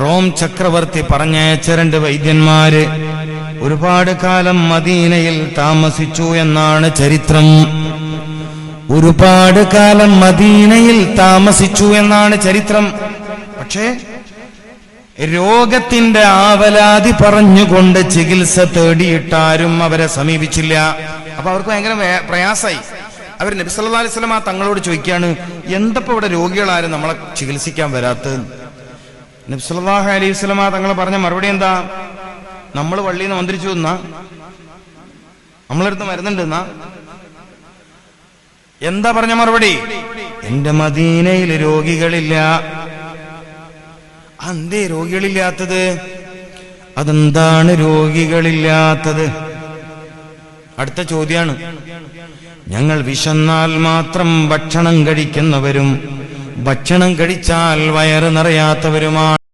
Rome ചക്രവർത്തി പറഞ്ഞയച്ച രണ്ട് വൈദ്യന്മാര് ഒരുപാട് കാലം മദീനയിൽ താമസിച്ചു എന്നാണ് ചരിത്രം. ഒരുപാട് കാലം മദീനയിൽ താമസിച്ചു എന്നാണ് ചരിത്രം. പക്ഷേ രോഗത്തിന്റെ ആവലാതി പറഞ്ഞുകൊണ്ട് ചികിത്സ തേടിയിട്ടാരും അവരെ സമീപിച്ചില്ല. അപ്പൊ അവർക്ക് ഭയങ്കര പ്രയാസായി. അവർ നബി അലൈഹി അലൈഹി ആ തങ്ങളോട് ചോദിക്കുകയാണ് എന്തപ്പോ ഇവിടെ രോഗികളാരും നമ്മളെ ചികിത്സിക്കാൻ വരാത്തത്? നബി സല്ലല്ലാഹു അലൈഹി വസല്ലമ തങ്ങൾ പറഞ്ഞ മറുപടി എന്താ? നമ്മൾ വള്ളിയിൽ നിന്ന് മന്ത്രിച്ചു എന്നാ? നമ്മളെടുത്ത് മരുന്നുണ്ട് എന്നാ? എന്താ പറഞ്ഞ മറുപടി? എന്റെ മദീനയിൽ രോഗികളില്ല. അന്തേ രോഗികളില്ലാത്തത്? അതെന്താണ് രോഗികളില്ലാത്തത്? അടുത്ത ചോദ്യാണ്. ഞങ്ങൾ വിശന്നാൽ മാത്രം ഭക്ഷണം കഴിക്കുന്നവരും ഭക്ഷണം കഴിച്ചാൽ വയറ് നിറയാത്തവരുമാണ്.